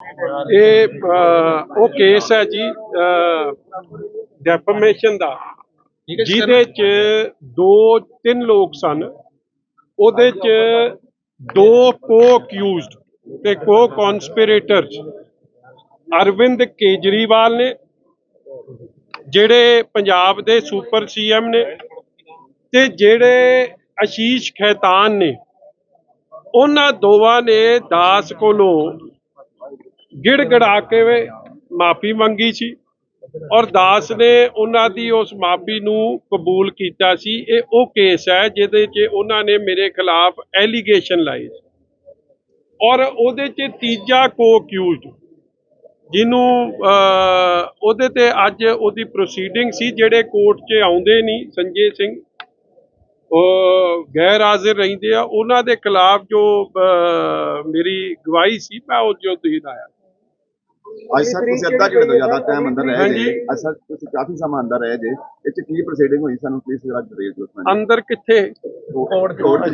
ਇਹ ਉਹ ਕੇਸ ਹੈ ਜੀ ਡੈਫਰਮੇਸ਼ਨ ਦਾ। ਜਿਹਦੇ ਚ ਦੋ ਤਿੰਨ ਲੋਕ ਸਨ। ਉਹਦੇ ਚ ਦੋ ਕੋ ਅਕਿਊਜ਼ਡ ਤੇ ਕੋ ਕਨਸਪੀਰੇਟਰਸ ਅਰਵਿੰਦ ਕੇਜਰੀਵਾਲ ਨੇ ਜਿਹੜੇ ਪੰਜਾਬ ਦੇ ਸੁਪਰ ਸੀਐਮ ਨੇ ਤੇ ਜਿਹੜੇ ਆਸ਼ੀਸ਼ ਖੈਤਾਨ ਨੇ ਉਹਨਾਂ ਦੋਵਾਂ ਨੇ ਦਾਸ ਕੋਲੋਂ ਗਿੜਗੜਾ ਕੇ ਮਾਫੀ ਮੰਗੀ ਸੀ ਔਰ ਦਾਸ ਨੇ ਉਹਨਾਂ ਦੀ ਉਸ ਮਾਫੀ ਨੂੰ ਕਬੂਲ ਕੀਤਾ ਸੀ। ਇਹ ਉਹ ਕੇਸ ਹੈ ਜਿਹਦੇ 'ਚ ਉਹਨਾਂ ਨੇ ਮੇਰੇ ਖਿਲਾਫ ਐਲੀਗੇਸ਼ਨ ਲਾਏ ਸੀ। ਔਰ ਉਹਦੇ 'ਚ ਤੀਜਾ ਕੋ ਅਕਿਊਜ਼ਡ ਜਿਹਨੂੰ ਉਹਦੇ ਤੇ ਅੱਜ ਉਹਦੀ ਪ੍ਰੋਸੀਡਿੰਗ ਸੀ ਜਿਹੜੇ ਕੋਰਟ 'ਚ ਆਉਂਦੇ ਨਹੀਂ, ਸੰਜੇ ਸਿੰਘ। ਉਹ ਗੈਰ ਹਾਜ਼ਰ ਰਹਿੰਦੇ ਆ। ਉਹਨਾਂ ਦੇ ਖਿਲਾਫ ਜੋ ਮੇਰੀ ਗਵਾਹੀ ਸੀ, ਮੈਂ ਉਹ ਜੋ ਦੇਣ ਆਇਆ ਅੱਜ ਸਰ ਤੁਸੀਂ ਅੱਧਾ ਘੰਟੇ ਤੋਂ ਜ਼ਿਆਦਾ ਟਾਈਮ ਅੰਦਰ ਰਹੇ ਹਾਂਜੀ। ਜੇ। ਅੱਜ ਸਰ ਤੁਸੀਂ ਕਾਫੀ ਸਮਾਂ ਅੰਦਰ ਰਹੇ ਜੇ। ਇਹ ਚ ਕੀ ਪ੍ਰੋਸੀਡਿੰਗ ਹੋਈ? ਸਾਨੂੰ ਪਲੀਜ਼ ਜਰਾ ਡਿਟੇਲ ਦਿਓ ਅੰਦਰ ਕਿੱਥੇ? ਕੋਰਟ ਕੋਰਟ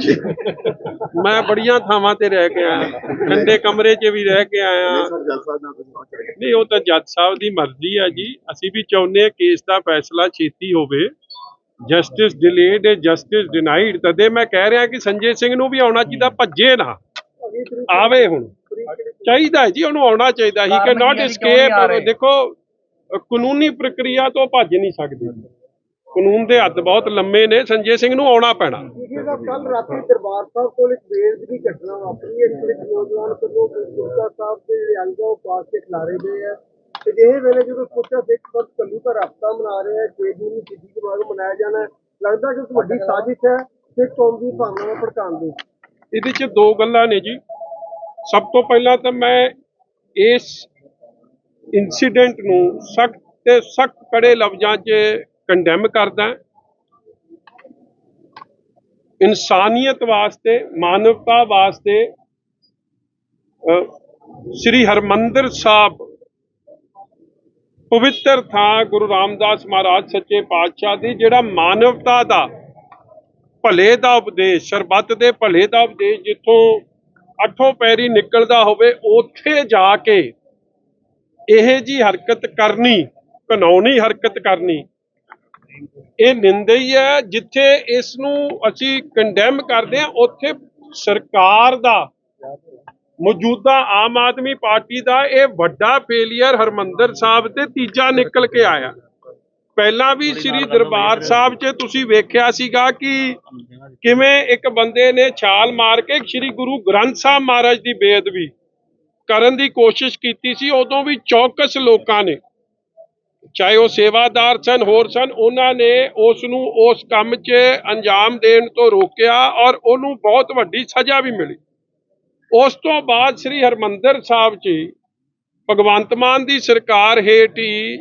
ਮੈਂ ਬੜੀਆਂ ਥਾਵਾਂ ਤੇ ਰਹਿ ਕੇ ਆਇਆ। ਠੰਡੇ ਕਮਰੇ 'ਚ ਵੀ ਰਹਿ ਕੇ ਆਇਆ। ਸਰ ਜੱਜ ਸਾਹਿਬ ਨਾਲ ਤੁਸੀਂ ਪਹੁੰਚ ਰਹੇ ਨਹੀਂ ਉਹ ਤਾਂ ਜੱਜ ਸਾਹਿਬ ਦੀ ਮਰਜ਼ੀ ਹੈ ਜੀ। ਅਸੀਂ ਵੀ ਚਾਹੁੰਦੇ ਹਾਂ ਕੇਸ ਦਾ ਫੈਸਲਾ ਛੇਤੀ ਹੋਵੇ। ਜਸਟਿਸ ਡਿਲੇਡ ਜਸਟਿਸ ਡਿਨਾਈਡ ਤਦੇ ਮੈਂ ਕਹਿ ਰਿਹਾ ਕਿ ਸੰਜੇ ਸਿੰਘ ਨੂੰ ਵੀ ਆਉਣਾ ਚਾਹੀਦਾ ਭੱਜੇ ਨਾ। ਆਵੇ ਹੁਣ। ਚਾਹੀਦਾ ਹੈ ਜੀ ਉਹਨੂੰ ਆਉਣਾ ਚਾਹੀਦਾ ਹੀ। ਕੈਨ ਨਾਟ escape ਦੇਖੋ ਕਾਨੂੰਨੀ ਪ੍ਰਕਿਰਿਆ ਤੋਂ ਭੱਜ ਨਹੀਂ ਸਕਦੇ। ਕਾਨੂੰਨ ਦੇ ਹੱਦ ਬਹੁਤ ਲੰਮੇ ਨੇ। ਸੰਜੇ ਸਿੰਘ ਨੂੰ ਆਉਣਾ ਪੈਣਾ। ਜਿਹਦਾ ਕੱਲ ਰਾਤੀ ਦਰਬਾਰ ਸਾਹਿਬ ਕੋਲ ਇੱਕ ਵੇਦ ਦੀ ਘਟਨਾ ਵਾਪਰੀ। ਹੈ ਜਿਹੜੇ ਨੌਜਵਾਨ ਵੱਲੋਂ ਗੁਰਦੁਆਰਾ ਸਾਹਿਬ ਦੇ ਜਿਹੜੇ ਅੰਗ ਉਹ ਪਾਸ ਕੇ ਖਿਲਾਰੇ ਗਏ ਆ ਤੇ ਜਿਹੇ ਵੇਲੇ ਜਦੋਂ ਸੋਚਿਆ ਸਿੱਖ ਪੰਥ ਕੱਲੂ ਦਾ ਰਫਤਾ ਮਨਾ ਰਹੇ ਆ ਛੇ ਜੂਨ ਨੂੰ ਸਿੱਧੀ ਮਨਾਇਆ ਜਾਣਾ ਹੈ। ਲੱਗਦਾ ਕਿ ਵੱਡੀ ਸਾਜ਼ਿਸ਼ ਹੈ ਸਿੱਖ ਕੌਮ ਦੀ ਭਾਵਨਾਵਾਂ ਭੜਕਾਉਣ ਦੀ। ਇਹਦੇ 'ਚ ਦੋ ਗੱਲਾਂ ਨੇ ਜੀ। ਸਭ ਤੋਂ ਪਹਿਲਾਂ ਤਾਂ ਮੈਂ ਇਸ ਇਨਸੀਡੈਂਟ ਨੂੰ ਸਖਤ ਤੇ ਸਖਤ ਕੜੇ ਲਫ਼ਜ਼ਾਂ 'ਚ ਕੰਡੈਮ ਕਰਦਾ ਇਨਸਾਨੀਅਤ ਵਾਸਤੇ, ਮਾਨਵਤਾ ਵਾਸਤੇ ਸ੍ਰੀ ਹਰਮੰਦਰ ਸਾਹਿਬ ਪਵਿੱਤਰ ਥਾਂ ਗੁਰੂ ਰਾਮਦਾਸ ਮਹਾਰਾਜ ਸੱਚੇ ਪਾਤਸ਼ਾਹ ਦੀ, ਜਿਹੜਾ ਮਾਨਵਤਾ ਦਾ ਭਲੇ ਦਾ ਉਪਦੇਸ਼, ਸਰਬੱਤ ਦੇ ਭਲੇ ਦਾ ਉਪਦੇਸ਼ ਜਿੱਥੋਂ ਅੱਠੋਂ ਪੈਰੀ ਨਿਕਲਦਾ ਹੋਵੇ, ਉੱਥੇ ਜਾ ਕੇ ਇਹ ਜੀ ਹਰਕਤ ਕਰਨੀ ਕਾਨੂੰਨੀ ਹਰਕਤ ਕਰਨੀ, ਇਹ ਨਿੰਦਈ ਹੈ ਜਿੱਥੇ ਇਸ ਨੂੰ ਅਸੀਂ ਕੰਡੈਮ ਕਰਦੇ ਹਾਂ, ਉੱਥੇ ਸਰਕਾਰ ਦਾ ਮੌਜੂਦਾ ਆਮ ਆਦਮੀ ਪਾਰਟੀ ਦਾ ਇਹ ਵੱਡਾ ਫੇਲਿਅਰ ਹਰਮੰਦਰ ਸਾਹਿਬ ਤੇ ਤੀਜਾ ਨਿਕਲ ਕੇ ਆਇਆ। ਪਹਿਲਾਂ ਵੀ ਸ੍ਰੀ ਦਰਬਾਰ ਸਾਹਿਬ 'ਚ ਤੁਸੀਂ ਵੇਖਿਆ ਸੀਗਾ ਕਿ ਕਿਵੇਂ ਇੱਕ ਬੰਦੇ ਨੇ ਛਾਲ ਮਾਰ ਕੇ ਸ੍ਰੀ ਗੁਰੂ ਗ੍ਰੰਥ ਸਾਹਿਬ ਮਹਾਰਾਜ ਦੀ ਬੇਅਦਬੀ ਕਰਨ ਦੀ ਕੋਸ਼ਿਸ਼ ਕੀਤੀ ਸੀ ਉਦੋਂ ਵੀ ਚੌਕਸ ਲੋਕਾਂ ਨੇ। ਚਾਹੇ ਉਹ ਸੇਵਾਦਾਰ ਸਨ ਹੋਰ ਸਨ ਉਹਨਾਂ ਨੇ ਉਸ ਨੂੰ ਉਸ ਕੰਮ 'ਚ ਅੰਜਾਮ ਦੇਣ ਤੋਂ ਰੋਕਿਆ ਔਰ ਉਹਨੂੰ ਬਹੁਤ ਵੱਡੀ ਸਜ਼ਾ ਵੀ ਮਿਲੀ। ਉਸ ਤੋਂ ਬਾਅਦ ਸ੍ਰੀ ਹਰਮੰਦਰ ਸਾਹਿਬ 'ਚ ਭਗਵੰਤ ਮਾਨ ਦੀ ਸਰਕਾਰ ਹੇਠ ਹੀ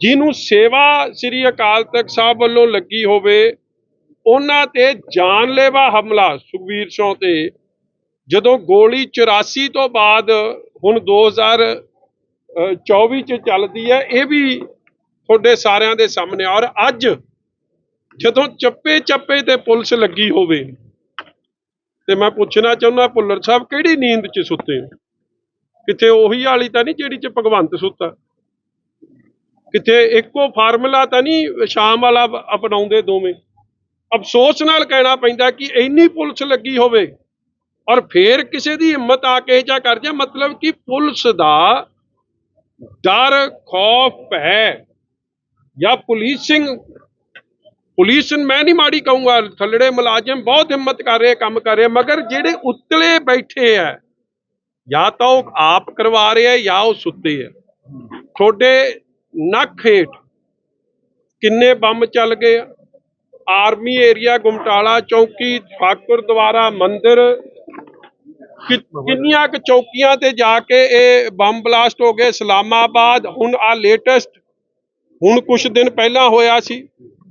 ਜਿਹਨੂੰ ਸੇਵਾ ਸ੍ਰੀ ਅਕਾਲ ਤਖਤ ਸਾਹਿਬ ਵੱਲੋਂ ਲੱਗੀ ਹੋਵੇ, ਉਹਨਾਂ ਤੇ ਜਾਨਲੇਵਾ ਹਮਲਾ ਸੁਖਬੀਰ ਸਿੰਘ ਤੇ। ਜਦੋਂ ਗੋਲੀ 84 ਤੋਂ ਬਾਅਦ ਹੁਣ 2024 ਚ ਚੱਲਦੀ ਹੈ, ਇਹ ਵੀ ਤੁਹਾਡੇ ਸਾਰਿਆਂ ਦੇ ਸਾਹਮਣੇ ਔਰ ਅੱਜ ਜਦੋਂ ਚੱਪੇ ਚੱਪੇ ਤੇ ਪੁਲਿਸ ਲੱਗੀ ਹੋਵੇ, ਤੇ ਮੈਂ ਪੁੱਛਣਾ ਚਾਹੁੰਦਾ ਭੁੱਲਰ ਸਾਹਿਬ, ਕਿਹੜੀ ਨੀਂਦ 'ਚ ਸੁੱਤੇ ਹੋ? ਕਿਤੇ ਉਹੀ ਵਾਲੀ ਤਾਂ ਨਹੀਂ ਜਿਹੜੀ 'ਚ ਭਗਵੰਤ ਸੁੱਤਾ? ਕਿਤੇ ਇੱਕੋ ਫਾਰਮੂਲਾ ਤਾਂ ਨਹੀਂ ਸ਼ਾਮ ਵਾਲਾ ਅਪਣਾਉਂਦੇ ਦੋਵੇਂ। ਅਫਸੋਸ ਨਾਲ ਕਹਿਣਾ ਪੈਂਦਾ ਕਿ ਇੰਨੀ ਪੁਲਿਸ ਲੱਗੀ ਹੋਵੇ ਔਰ ਫੇਰ ਕਿਸੇ ਦੀ ਹਿੰਮਤ ਆ ਕੇ ਜਾ ਕਰ ਜਾ ਮਤਲਬ ਕਿ ਪੁਲਿਸ ਦਾ ਡਰ, ਖੌਫ, ਭੈ ਜਾਂ ਪੁਲਿਸਿੰਗ ਪੁਲਿਸ ਮੈਂ ਨਹੀਂ ਮਾੜੀ ਕਹੂੰਗਾ, ਥੱਲੜੇ ਮੁਲਾਜ਼ਮ ਬਹੁਤ ਹਿੰਮਤ ਕਰ ਰਹੇ, ਕੰਮ ਕਰ ਰਹੇ, ਮਗਰ ਜਿਹੜੇ ਉੱਤਲੇ ਬੈਠੇ ਆ, ਜਾਂ ਤਾਂ ਉਹ ਆਪ ਕਰਵਾ ਰਹੇ ਆ ਜਾਂ ਉਹ ਸੁੱਤੇ ਆ। ਤੁਹਾਡੇ ਨੱਕ ਹੇਠ ਕਿੰਨੇ ਬੰਬ ਚੱਲ ਗਏ? ਆਰਮੀ ਏਰੀਆ, ਗੁਮਟਾਲਾ, ਚੌਕੀ ਠਾਕੁਰ ਦੁਆਰਾ ਮੰਦਿਰ ਕਿੰਨੀਆਂ ਕੁ ਚੌਕੀਆਂ ਤੇ ਜਾ ਕੇ ਇਹ ਬੰਬ ਬਲਾਸਟ ਹੋ ਗਏ? ਇਸਲਾਮਾਬਾਦ, ਹੁਣ ਆ ਲੇਟੈਸਟ। ਹੁਣ ਕੁਝ ਦਿਨ ਪਹਿਲਾਂ ਹੋਇਆ ਸੀ।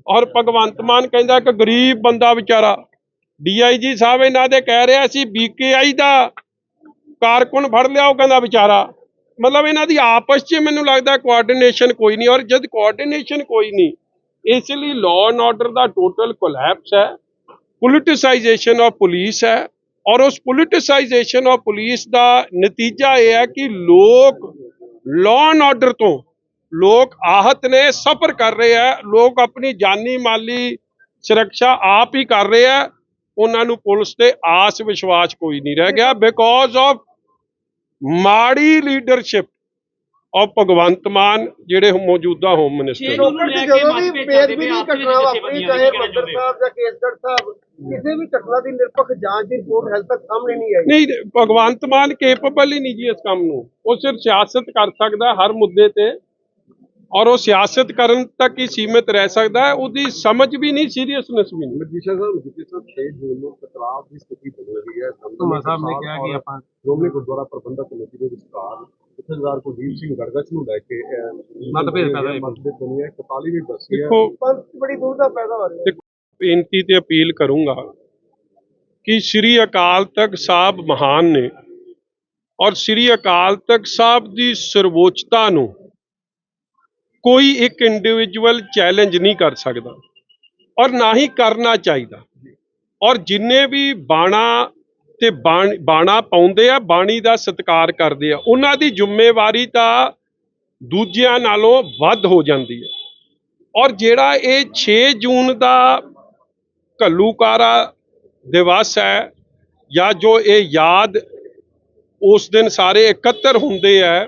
ਔਰ ਭਗਵੰਤ ਮਾਨ ਕਹਿੰਦਾ ਕਿ ਗਰੀਬ ਬੰਦਾ ਵਿਚਾਰਾ। ਡੀਆਈਜੀ ਸਾਹਿਬ ਇਹਨਾਂ ਦੇ ਕਹਿ ਰਿਹਾ ਸੀ, ਬੀਕੇਆਈ ਦਾ ਕਾਰਕੁਨ ਫੜ ਲਿਆ ਉਹ ਕਹਿੰਦਾ ਵਿਚਾਰਾ। ਮਤਲਬ ਇਹਨਾਂ ਦੀ ਆਪਸ 'ਚ ਮੈਨੂੰ ਲੱਗਦਾ ਕੋਆਰਡੀਨੇਸ਼ਨ ਕੋਈ ਨਹੀਂ, ਔਰ ਜਦ ਕੋਆਰਡੀਨੇਸ਼ਨ ਕੋਈ ਨਹੀਂ, ਇਸ ਲਈ ਲਾਅ ਐਂਡ ਆਰਡਰ ਦਾ ਟੋਟਲ ਕੋਲੈਪਸ ਹੈ ਪੋਲਿਟਿਸਾਈਜੇਸ਼ਨ ਆਫ ਪੁਲਿਸ ਹੈ, ਔਰ ਉਸ ਪੋਲਿਟਿਸਾਈਜੇਸ਼ਨ ਆਫ ਪੁਲਿਸ ਦਾ ਨਤੀਜਾ ਇਹ ਹੈ ਕਿ ਲੋਕ ਲਾਅ ਐਂਡ ਆਰਡਰ ਤੋਂ ਲੋਕ ਆਹਤ ਨੇ, ਸਫਰ ਕਰ ਰਹੇ ਆ ਲੋਕ ਆਪਣੀ ਜਾਨੀ ਮਾਲੀ ਸੁਰੱਖਿਆ ਆਪ ਹੀ ਕਰ ਰਹੇ ਆ ਉਹਨਾਂ ਨੂੰ ਪੁਲਿਸ ਤੇ ਆਸ ਵਿਸ਼ਵਾਸ ਕੋਈ ਨਹੀਂ ਰਹਿ ਗਿਆ ਬਿਕੋਜ਼ ਆਫ ਮਾੜੀ ਲੀਡਰਸ਼ਿਪ ਆਫ ਭਗਵੰਤ ਮਾਨ ਜਿਹੜੇ ਮੌਜੂਦਾ ਹੋਮ ਮਿਨਿਸਟਰ ਜਦੋਂ ਵੀ ਬੇਅਦਬੀ ਦੀ ਘਟਨਾ ਵਾਪਰੀ ਚਾਹੇ ਮੰਦਰ ਸਾਹਿਬ ਜਾਂ ਕੇਸਗੜ੍ਹ ਸਾਹਿਬ ਕਿਸੇ ਵੀ ਘਟਨਾ ਦੀ ਨਿਰਪੱਖ ਜਾਂਚ ਦੀ ਰਿਪੋਰਟ ਹਾਲੇ ਤੱਕ ਸਾਹਮਣੇ ਨਹੀਂ ਆਈ। ਨਹੀਂ ਭਗਵੰਤ ਮਾਨ ਕੇਪੇਬਲ ਹੀ ਨਹੀਂ ਜੀ ਇਸ ਕੰਮ ਨੂੰ। ਉਹ ਸਿਰਫ ਸਿਆਸਤ ਕਰ ਸਕਦਾ ਹਰ ਮੁੱਦੇ ਤੇ। ਔਰ ਉਹ ਸਿਆਸਤ ਕਰਨ ਤੱਕ ਹੀ ਸੀਮਿਤ ਰਹਿ ਸਕਦਾ ਹੈ ਉਹਦੀ ਸਮਝ ਵੀ ਨਹੀਂ ਸੀਰੀਅਸਨੈਸ ਵੀ ਨਹੀਂ। ਮਜੀਸ਼ਾ ਸਾਹਿਬ ਜਿਸ ਤਰ੍ਹਾਂ 6 ਜੂਨ ਨੂੰ ਟਕਰਾਅ ਦੀ ਸਥਿਤੀ ਬਣ ਰਹੀ ਹੈ। ਧੰਮਾ ਸਾਹਿਬ ਨੇ ਕਿਹਾ ਕਿ ਆਪਾਂ ਸ਼੍ਰੋਮਣੀ ਗੁਰਦੁਆਰਾ ਪ੍ਰਬੰਧਕ ਕਮੇਟੀ ਦੇ ਵਿਚਕਾਰ ਜਥੇਦਾਰ ਕੁਲਦੀਪ ਸਿੰਘ ਗੜਗਚ ਨੂੰ ਲੈ ਕੇ ਮਤਭੇਦ ਪੈਦਾ ਹੋਏ। ਮਤਭੇਦ ਬਣੀ ਹੈ 41 ਵੀ ਬਸੀ ਹੈ ਦੇਖੋ ਪੰਥ ਬੜੀ ਦੁਰਦਾ ਪੈਦਾ ਹੋ ਰਹੀ ਹੈ ਬੇਨਤੀ ਤੇ ਅਪੀਲ ਕਰੂੰਗਾ ਕਿ ਸ੍ਰੀ ਅਕਾਲ ਤਖਤ ਸਾਹਿਬ ਮਹਾਨ ਨੇ ਔਰ ਸ੍ਰੀ ਅਕਾਲ ਤਖਤ ਸਾਹਿਬ ਦੀ ਸਰਵੋਚਤਾ ਨੂੰ ਕੋਈ ਇੱਕ ਇੰਡੀਵਿਜੂਅਲ ਚੈਲੰਜ ਨਹੀਂ ਕਰ ਸਕਦਾ ਔਰ ਨਾ ਹੀ ਕਰਨਾ ਚਾਹੀਦਾ। ਔਰ ਜਿੰਨੇ ਵੀ ਬਾਣਾ ਤੇ ਬਾਣਾ ਪਾਉਂਦੇ ਆ, ਬਾਣੀ ਦਾ ਸਤਿਕਾਰ ਕਰਦੇ ਆ, ਉਹਨਾਂ ਦੀ ਜ਼ਿੰਮੇਵਾਰੀ ਤਾਂ ਦੂਜਿਆਂ ਨਾਲੋਂ ਵੱਧ ਹੋ ਜਾਂਦੀ ਹੈ। ਔਰ ਜਿਹੜਾ ਇਹ 6 ਜੂਨ ਦਾ ਘੱਲੂਕਾਰਾ ਦਿਵਸ ਹੈ ਜਾਂ ਜੋ ਇਹ ਯਾਦ ਉਸ ਦਿਨ ਸਾਰੇ ਇਕੱਤਰ ਹੁੰਦੇ ਆ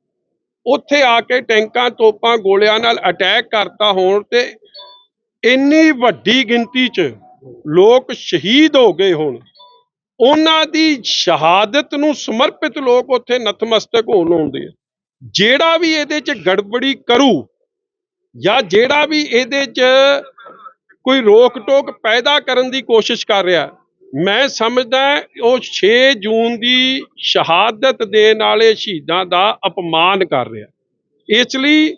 ਉੱਥੇ ਆ ਕੇ ਟੈਂਕਾਂ, ਤੋਪਾਂ, ਗੋਲਿਆਂ ਨਾਲ ਅਟੈਕ ਕਰਤਾ ਹੋਣ ਤੇ ਇੰਨੀ ਵੱਡੀ ਗਿਣਤੀ 'ਚ ਲੋਕ ਸ਼ਹੀਦ ਹੋ ਗਏ ਹੋਣ। ਉਹਨਾਂ ਦੀ ਸ਼ਹਾਦਤ ਨੂੰ ਸਮਰਪਿਤ ਲੋਕ ਉੱਥੇ ਨਤਮਸਤਕ ਹੋਣ ਆਉਂਦੇ ਆ। ਜਿਹੜਾ ਵੀ ਇਹਦੇ 'ਚ ਗੜਬੜੀ ਕਰੂ ਜਾਂ ਜਿਹੜਾ ਵੀ ਇਹਦੇ 'ਚ ਕੋਈ ਰੋਕ ਟੋਕ ਪੈਦਾ ਕਰਨ ਦੀ ਕੋਸ਼ਿਸ਼ ਕਰ ਰਿਹਾ ਮੈਂ ਸਮਝਦਾ ਉਹ 6 ਜੂਨ ਦੀ ਸ਼ਹਾਦਤ ਦੇਣ ਵਾਲੇ ਸ਼ਹੀਦਾਂ ਦਾ ਅਪਮਾਨ ਕਰ ਰਿਹਾ। ਇਸ ਲਈ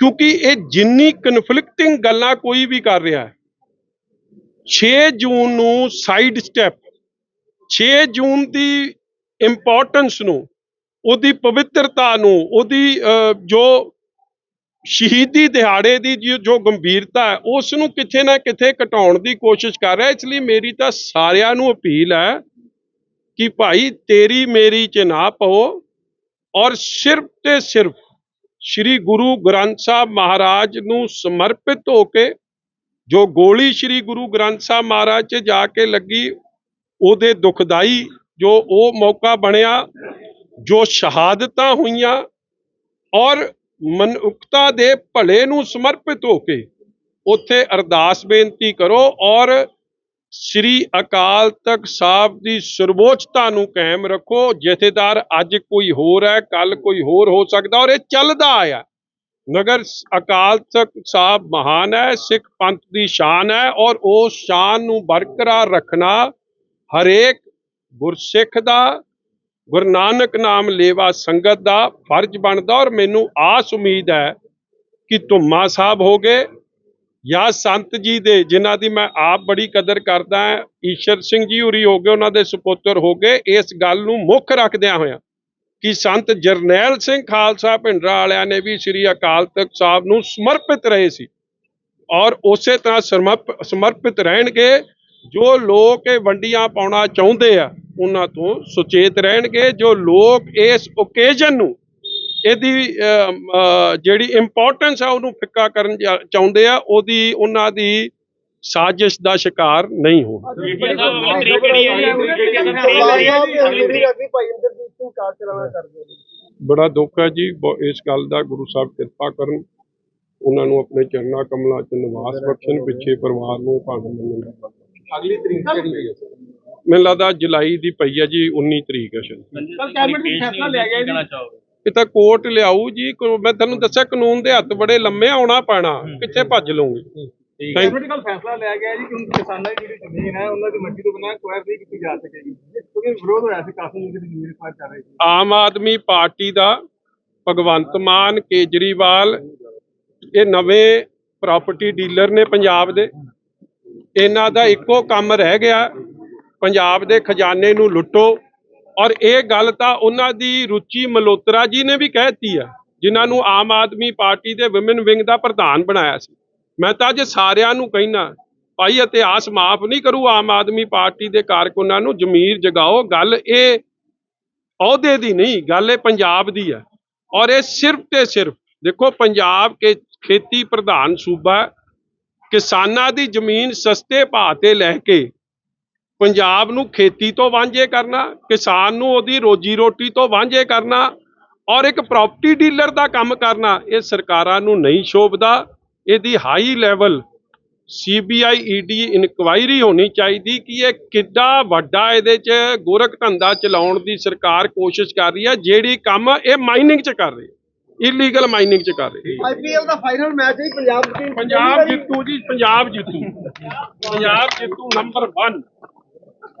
ਕਿਉਂਕਿ ਇਹ ਜਿੰਨੀ ਕਨਫਲਿਕਟਿੰਗ ਗੱਲਾਂ ਕੋਈ ਵੀ ਕਰ ਰਿਹਾ ਹੈ 6 ਜੂਨ ਨੂੰ ਸਾਈਡ ਸਟੈਪ 6 ਜੂਨ ਦੀ ਇੰਪੋਰਟੈਂਸ ਨੂੰ, ਉਹਦੀ ਪਵਿੱਤਰਤਾ ਨੂੰ, ਉਹਦੀ ਜੋ ਸ਼ਹੀਦੀ ਦਿਹਾੜੇ ਦੀ ਜੋ- ਜੋ ਗੰਭੀਰਤਾ ਹੈ ਉਸ ਨੂੰ ਕਿਤੇ ਨਾ ਕਿਤੇ ਘਟਾਉਣ ਦੀ ਕੋਸ਼ਿਸ਼ ਕਰ ਰਿਹਾ ਇਸ ਲਈ ਮੇਰੀ ਤਾਂ ਸਾਰਿਆਂ ਨੂੰ ਅਪੀਲ ਹੈ ਕਿ ਭਾਈ ਤੇਰੀ ਮੇਰੀ ਚ ਨਾ ਪਓ ਔਰ ਸਿਰਫ ਤੇ ਸਿਰਫ ਸ੍ਰੀ ਗੁਰੂ ਗ੍ਰੰਥ ਸਾਹਿਬ ਮਹਾਰਾਜ ਨੂੰ ਸਮਰਪਿਤ ਹੋ ਕੇ ਜੋ ਗੋਲੀ ਸ੍ਰੀ ਗੁਰੂ ਗ੍ਰੰਥ ਸਾਹਿਬ ਮਹਾਰਾਜ 'ਚ ਜਾ ਕੇ ਲੱਗੀ, ਉਹਦੇ ਦੁਖਦਾਈ ਜੋ ਉਹ ਮੌਕਾ ਬਣਿਆ, ਜੋ ਸ਼ਹਾਦਤਾਂ ਹੋਈਆਂ ਔਰ ਮਨੁੱਖਤਾ ਦੇ ਭਲੇ ਨੂੰ ਸਮਰਪਿਤ ਹੋ ਕੇ ਉੱਥੇ ਅਰਦਾਸ ਬੇਨਤੀ ਕਰੋ ਔਰ ਸ੍ਰੀ ਅਕਾਲ ਤਖਤ ਸਾਹਿਬ ਦੀ ਸਰਵੋਚਤਾ ਨੂੰ ਕਾਇਮ ਰੱਖੋ। ਜਥੇਦਾਰ, ਅੱਜ ਕੋਈ ਹੋਰ ਹੈ ਕੱਲ ਕੋਈ ਹੋਰ ਹੋ ਸਕਦਾ ਔਰ ਇਹ ਚੱਲਦਾ ਆਇਆ। ਨਗਰ ਅਕਾਲ ਤਖਤ ਸਾਹਿਬ ਮਹਾਨ ਹੈ, ਸਿੱਖ ਪੰਥ ਦੀ ਸ਼ਾਨ ਹੈ ਔਰ ਉਸ ਸ਼ਾਨ ਨੂੰ ਬਰਕਰਾਰ ਰੱਖਣਾ ਹਰੇਕ ਗੁਰਸਿੱਖ ਦਾ ਗੁਰੂ ਨਾਨਕ ਨਾਮ ਲੇਵਾ ਸੰਗਤ ਦਾ ਫਰਜ਼ ਬਣਦਾ ਔਰ ਮੈਨੂੰ ਆਸ ਉਮੀਦ ਹੈ ਕਿ ਧੁੰਮਾ ਸਾਹਿਬ ਹੋ ਗਏ ਜਾਂ ਸੰਤ ਜੀ ਦੇ, ਜਿਨ੍ਹਾਂ ਦੀ ਮੈਂ ਆਪ ਬੜੀ ਕਦਰ ਕਰਦਾ ਹਾਂ, ਈਸ਼ਰ ਸਿੰਘ ਜੀ ਹੋਰੀ ਹੋ ਗਏ, ਉਹਨਾਂ ਦੇ ਸੁਪੁੱਤਰ ਹੋ ਗਏ, ਇਸ ਗੱਲ ਨੂੰ ਮੁੱਖ ਰੱਖਦਿਆਂ ਹੋਇਆਂ ਕਿ ਸੰਤ ਜਰਨੈਲ ਸਿੰਘ ਖਾਲਸਾ ਭਿੰਡਰਾ ਵਾਲਿਆਂ ਨੇ ਵੀ ਸ੍ਰੀ ਅਕਾਲ ਤਖਤ ਸਾਹਿਬ ਨੂੰ ਸਮਰਪਿਤ ਰਹੇ ਸੀ ਔਰ ਉਸੇ ਤਰ੍ਹਾਂ ਸਮਰਪ- ਸਮਰਪਿਤ ਰਹਿਣਗੇ ਜੋ ਲੋਕ ਇਹ ਵੰਡੀਆਂ ਪਾਉਣਾ ਚਾਹੁੰਦੇ ਆ। ਉਹਨਾਂ ਤੋਂ ਸੁਚੇਤ ਰਹਿਣਗੇ ਜੋ ਲੋਕ ਇਸ ਓਕੇਜਨ ਨੂੰ ਇਹਦੀ ਜਿਹੜੀ ਇੰਪੋਰਟੈਂਸ ਆ ਉਹਨੂੰ ਫਿੱਕਾ ਕਰਨ ਚਾਹੁੰਦੇ ਆ ਉਹਦੀ ਉਹਨਾਂ ਦੀ ਸਾਜ਼ਿਸ਼ ਦਾ ਸ਼ਿਕਾਰ ਨਹੀਂ ਹੋਣ। ਬੜਾ ਦੁੱਖ ਹੈ ਜੀ ਇਸ ਗੱਲ ਦਾ ਗੁਰੂ ਸਾਹਿਬ ਕਿਰਪਾ ਕਰਨ ਉਹਨਾਂ ਨੂੰ ਆਪਣੇ ਚਰਨਾ ਕਮਲਾਂ 'ਚ ਨਿਵਾਸ ਬਖਸ਼ਣ ਪਿੱਛੇ ਪਰਿਵਾਰ ਨੂੰ ਭਾਗ ਮੰਨਣ ਦਾ ਅਗਲੀ ਤਰੀਕ ਕਿਹੜੀ ਹੈ ਮੈਨੂੰ ਲੱਗਦਾ ਜੁਲਾਈ ਦੀ ਪਈ ਹੈ ਜੀ 19 ਤਰੀਕ ਹੈ ਸ਼ਾਇਦ। ਕੱਲ ਕੈਬਨਿਟ ਵਿੱਚ ਫੈਸਲਾ ਲਿਆ ਗਿਆ ਜੀ। ਇਹ ਤਾਂ ਕੋਰਟ ਲਿਆਊ ਜੀ ਮੈਂ ਤੁਹਾਨੂੰ ਦੱਸਿਆ ਕਾਨੂੰਨ ਦੇ ਹੱਥ ਬੜੇ ਲੰਮੇ ਆਉਣਾ ਪੈਣਾ ਕਿੱਥੇ ਭੱਜ ਲਓਗੇ ਥੈਂਕ ਕੈਬਨਿਟ ਕੱਲ ਫੈਸਲਾ ਲਿਆ ਗਿਆ ਜੀ ਕਿ ਕਿਸਾਨਾਂ ਦੀ ਜਿਹੜੀ ਜ਼ਮੀਨ ਹੈ ਉਹਨਾਂ ਦੀ ਮੰਡੀ ਤੋਂ ਬਿਨਾਂ ਕੁਐਰ ਨਹੀਂ ਕੀਤੀ ਜਾ ਸਕੇਗੀ ਕਿਉਂਕਿ ਵਿਰੋਧ ਹੋਇਆ ਸੀ ਕਾਫੀ ਜਿਹੜੀ ਜ਼ਮੀਨ ਰਿਕਵਾਇਰ ਕਰ ਰਹੇ ਸੀ। ਆਮ ਆਦਮੀ ਪਾਰਟੀ ਦਾ ਭਗਵੰਤ ਮਾਨ ਕੇਜਰੀਵਾਲ ਇਹ ਨਵੇਂ ਪ੍ਰਾਪਰਟੀ ਡੀਲਰ ਨੇ ਪੰਜਾਬ ਦੇ। ਇਹਨਾਂ ਦਾ ਇੱਕੋ ਕੰਮ ਰਹਿ ਗਿਆ ਪੰਜਾਬ ਦੇ ਖਜ਼ਾਨੇ ਨੂੰ ਲੁੱਟੋ। ਔਰ ਇਹ ਗੱਲ ਤਾਂ ਉਹਨਾਂ ਦੀ ਰੁਚੀ ਮਲੋਤਰਾ ਜੀ ਨੇ ਵੀ ਕਹਿਤੀ ਆ, ਜਿਨ੍ਹਾਂ ਨੂੰ ਆਮ ਆਦਮੀ ਪਾਰਟੀ ਦੇ ਵਿਮਨ ਵਿੰਗ ਦਾ ਪ੍ਰਧਾਨ ਬਣਾਇਆ ਸੀ। ਮੈਂ ਤਾਂ ਅੱਜ ਸਾਰਿਆਂ ਨੂੰ ਕਹਿਣਾ ਭਾਈ ਇਤਿਹਾਸ ਮਾਫ ਨਹੀਂ ਕਰੂ ਆਮ ਆਦਮੀ ਪਾਰਟੀ ਦੇ ਕਾਰਕੁਨਾਂ ਨੂੰ, ਜ਼ਮੀਰ ਜਗਾਓ, ਗੱਲ ਇਹ ਅਹੁਦੇ ਦੀ ਨਹੀਂ, ਗੱਲ ਇਹ ਪੰਜਾਬ ਦੀ ਹੈ ਔਰ ਇਹ ਸਿਰਫ ਤੇ ਸਿਰਫ, ਦੇਖੋ ਪੰਜਾਬ ਕੇ ਖੇਤੀ ਪ੍ਰਧਾਨ ਸੂਬਾ, ਕਿਸਾਨਾਂ ਦੀ ਜ਼ਮੀਨ ਸਸਤੇ ਭਾਅ ਤੇ ਲੈ ਕੇ ਪੰਜਾਬ ਨੂੰ ਖੇਤੀ ਤੋਂ ਵਾਂਝੇ ਕਰਨਾ ਕਿਸਾਨ ਨੂੰ ਉਹਦੀ ਰੋਜੀ ਰੋਟੀ ਤੋਂ ਵਾਂਝੇ ਕਰਨਾ ਔਰ ਇੱਕ ਪ੍ਰਾਪਰਟੀ ਡੀਲਰ ਦਾ ਕੰਮ ਕਰਨਾ ਇਹ ਸਰਕਾਰਾਂ ਨੂੰ ਨਹੀਂ ਸ਼ੋਭਦਾ। ਇਹਦੀ high level CBI ED inquiry ਹੋਣੀ ਚਾਹੀਦੀ ਕਿ ਇਹ ਕਿੱਡਾ ਵੱਡਾ ਇਹਦੇ 'ਚ ਗੋਰਖ ਧੰਦਾ ਚਲਾਉਣ ਦੀ ਸਰਕਾਰ ਕੋਸ਼ਿਸ਼ ਕਰ ਰਹੀ ਹੈ ਜਿਹੜੀ ਕੰਮ ਇਹ ਮਾਈਨਿੰਗ 'ਚ ਕਰ ਰਹੀ ਹੈ ਇਲੀਗਲ ਮਾਈਨਿੰਗ 'ਚ ਕਰ ਰਹੀ ਹੈ। ਆਈਪੀਐਲ ਦਾ ਫਾਈਨਲ ਮੈਚ ਹੈ ਪੰਜਾਬ ਦੀ ਪੰਜਾਬ ਜਿੱਤੂ ਜੀ ਪੰਜਾਬ ਜਿੱਤੂ। ਪੰਜਾਬ ਜਿੱਤੂ ਨੰਬਰ 1